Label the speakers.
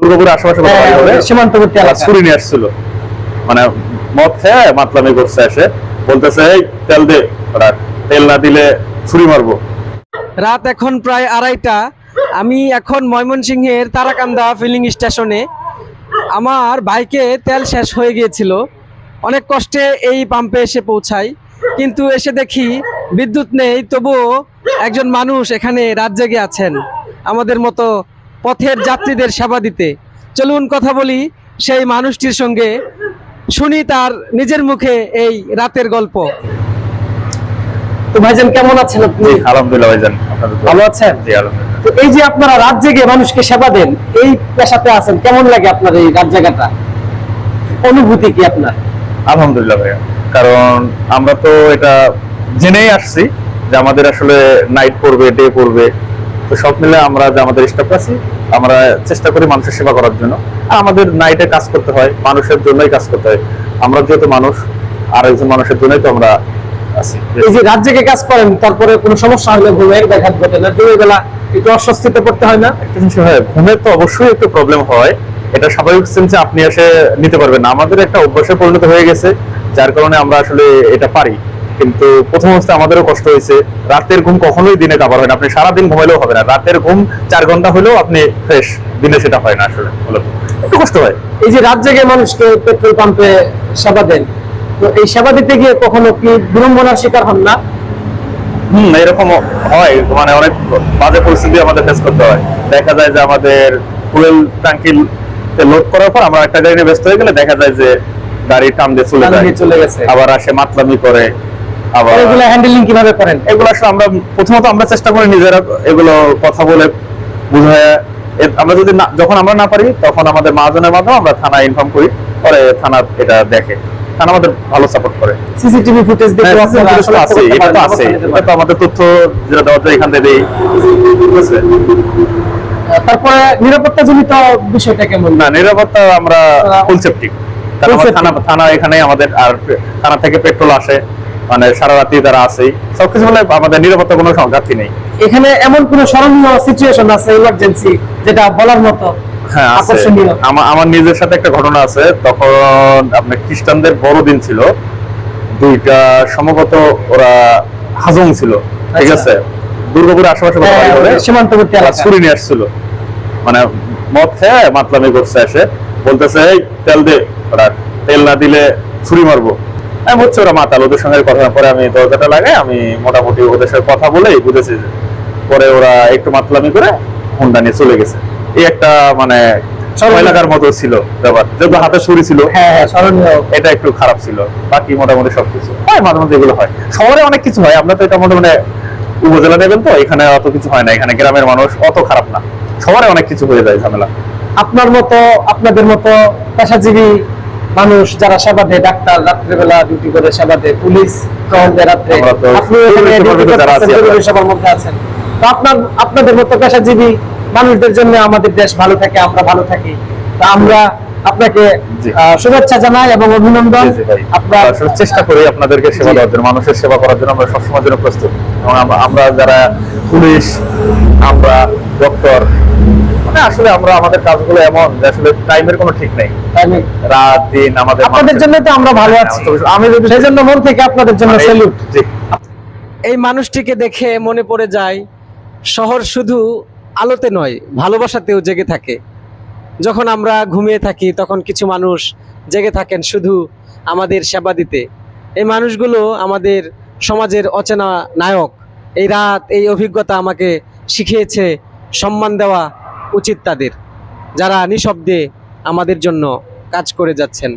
Speaker 1: দুর্গাপুরের আশেপাশে কোথাও বাড়ি হবে।
Speaker 2: সীমান্তবর্তী এলাকা।
Speaker 1: ছুরি নিয়ে আসছিল। মানে মদ খেয়ে মাতলামি করছে এসে। বলতেছে এই তেল দে। তেল না দিলে ছুরি মারবো।
Speaker 3: রাত এখন প্রায় আড়াইটা। আমি এখন ময়মনসিংহের তারাকান্দা ফিলিং স্টেশনে। আমার বাইকে তেল শেষ হয়ে গিয়েছিল। অনেক কষ্টে এই পাম্পে এসে পৌঁছাই। কিন্তু এসে দেখি বিদ্যুৎ নেই তবুও একজন মানুষ এখানে রাত জেগে আছেন। আমাদের মতো পথের যাত্রীদের সেবা দিতে। চলুন কথা বলি সেই মানুষটির সঙ্গে। শুনি তার নিজের মুখে এই রাতের গল্প।
Speaker 2: তো ভাইজান কেমন আছেন আপনি?
Speaker 1: আলহামদুলিল্লাহ ভাইজান
Speaker 2: ভালো আছেন?
Speaker 1: জি আলহামদুলিল্লাহ।
Speaker 2: তো এই যে আপনারা রাত জেগে মানুষকে সেবা দেন এই পেশাতে আছেন কেমন লাগে আপনার এই রাত জায়গাটা অনুভূতি কি আপনার?
Speaker 1: আলহামদুলিল্লাহ ভাইয়া কারণ আমরা তো এটা জেনেই আসছি যে আমাদের আসলে নাইট পড়বে ডে পড়বে। তো সব মিলে আমরা যে আমাদের স্টাফ আছি আমরা চেষ্টা করি মানুষের সেবা করার জন্য। আর আমাদের নাইটে কাজ করতে হয় মানুষের জন্যই কাজ করতে হয়। আমরা যেহেতু মানুষ আর একজন মানুষের জন্যই তো আমরা আছি।
Speaker 2: এই যে রাত জেগে কাজ করেন তারপরে কোনো সমস্যা হলে ঘুমের ব্যাঘাত ঘটে না দিনের বেলা একটু অস্বস্তিতে পড়তে হয় না?
Speaker 1: একটা জিনিস হয় ঘুমের তো অবশ্যই একটু প্রবলেম হয়। এটা স্বাভাবিক সেন্সে আপনি এসে নিতে পারবেন না। আমাদের একটা অভ্যাসে পরিণত হয়ে গেছে যার কারণে আমরা আসলে এটা পারি। কিন্তু প্রথম অবস্থায় আমাদেরও কষ্ট হয়েছে। রাতের ঘুম কখনোই দিনে কাবার হয় না। আপনি সারাদিন ঘুমাইলেও হবে না। রাতের ঘুম চার ঘণ্টা হলেও আপনি ফ্রেশ দিনে সেটা হয় না আসলে একটু কষ্ট হয়।
Speaker 2: এই যে রাত জেগে মানুষকে পেট্রোল পাম্পে সেবা দেন তো এই সেবা দিতে গিয়ে কখনো কি বিড়ম্বনার শিকার হন না?
Speaker 1: হম এরকম হয়। মানে অনেক বাজে পরিস্থিতি আমাদের ফেস করতে হয়। দেখা যায় যে আমাদের ফুয়েল ট্যাঙ্কি লোড করার পর আমরা একটা গাড়ি নিয়ে ব্যস্ত হয়ে গেলে দেখা যায় যে গাড়ি টান দিয়ে চলে যায়।
Speaker 2: চলে গেছে।
Speaker 1: আবার আসে মাতলামি করে। আবার
Speaker 2: এগুলো হ্যান্ডেলিং কীভাবে করেন?
Speaker 1: এগুলো আসলে আমরা প্রথমত আমরা চেষ্টা করি নিজেরা এগুলো কথা বলে বুঝায়। আমরা যদি যখন আমরা না পারি তখন আমাদের মহাজনের মাধ্যমে আমরা থানায় ইনফর্ম করি। পরে থানা এটা দেখে। থানা আমাদের ভালো সাপোর্ট করে।
Speaker 2: সিসিটিভি ফুটেজ দেখে
Speaker 1: হ্যাঁ, আছে, এটা তো আছে। এটা তো আমাদের তথ্য যেটা দেওয়া যায় এখান থেকে দেই।
Speaker 2: তারপরে নিরাপত্তা জনিত বিষয়টা কেমন?
Speaker 1: না নিরাপত্তা আমরা ফুল সেফটি থানা থানা এখানে আমাদের আর থানা থেকে পেট্রোল আসে। মানে সারা রাতি তারা আসেই সবকিছু বলে আমাদের নিরাপত্তা কোনো ঘাটতি নেই।
Speaker 2: এখানে এমন কোন স্মরণীয় সিচুয়েশন আছে ইমার্জেন্সি যেটা বলার মতো
Speaker 1: হ্যাঁ আমার নিজের সাথে একটা ঘটনা আছে। তখন আপনার খ্রিস্টানদের বড়দিন ছিল। দুইটা সম্ভবত ওরা হাজং ছিল। ঠিক
Speaker 2: আচ্ছা।
Speaker 1: আছে? দুর্গাপুরের আশেপাশে।
Speaker 2: হ্যাঁ, সীমান্তবর্তী এলাকা।
Speaker 1: ছুরি নিয়ে আসছিল। মানে মদ খেয়ে মাতলামি করছে এসে। বলতেছে তেল দে ওরা তেল না দিলে ছুরি মারবো। আমি হচ্ছে ওরা মাতাল ওদের সঙ্গে কথা পরে আমি দরজাটা লাগাই আমি মোটামুটি ওদের সাথে কথা বলেই বুঝেছি পরে ওরা একটু মাতলামি করে হুন্ডা নিয়ে চলে গেছে। এই একটা মানে। এলাকার মতো ছিল ব্যাপার। যেহেতু হাতে ছুরি ছিল
Speaker 2: হ্যাঁ হ্যাঁ স্মরণীয়
Speaker 1: এটা একটু খারাপ ছিল বাকি মোটামুটি সবকিছু। হয় মাঝে মধ্যে এগুলো হয়। শহরে অনেক কিছু হয় আমরা তো এটা মোটামুটি উপজেলা নেবেন তো এখানে অত কিছু হয় না এখানে গ্রামের মানুষ অত খারাপ না। শহরে অনেক কিছু হয়ে যায় ঝামেলা।
Speaker 2: আপনার মতো আপনাদের মতো পেশাজীবী মানুষ যারা সেবা দেয় ডাক্তার রাত্রেবেলা ডিউটি করে সেবা দেয় পুলিশ টহল রাত্রে। আপনি
Speaker 1: সেবার মধ্যে
Speaker 2: আছেন। তো আপনার আপনাদের মতো পেশাজীবী মানুষদের জন্য আমাদের দেশ ভালো থাকে আমরা ভালো থাকি। তা আমরা আপনাকে শুভেচ্ছা জানাই এবং অভিনন্দন। আপনার
Speaker 1: চেষ্টা করি আপনাদেরকে সেবা দেওয়ার জন্য মানুষের সেবা করার জন্য আমরা সবসময় জন্য প্রস্তুত। এবং আমরা যারা পুলিশ আমরা ডক্টর মানে আসলে আমরা আমাদের কাজগুলো এমন যে আসলে টাইমের কোনো ঠিক নেই। রাত দিন আমাদের
Speaker 2: আপনাদের জন্য তো আমরা ভালো আছি।
Speaker 1: আমি
Speaker 2: সেই জন্য মন থেকে আপনাদের জন্য
Speaker 1: মানে-
Speaker 2: স্যালুট
Speaker 3: এই মানুষটিকে দেখে মনে পড়ে যায় শহর শুধু আলোতে নয় ভালোবাসাতেও জেগে থাকে। যখন আমরা ঘুমিয়ে থাকি তখন কিছু মানুষ জেগে থাকেন শুধু আমাদের সেবা দিতে। এই মানুষগুলো আমাদের সমাজের অচেনা নায়ক। এই রাত এই অভিজ্ঞতা আমাকে শিখিয়েছে সম্মান দেওয়া উচিত তাদের যারা নিঃশব্দে আমাদের জন্য কাজ করে যাচ্ছেন।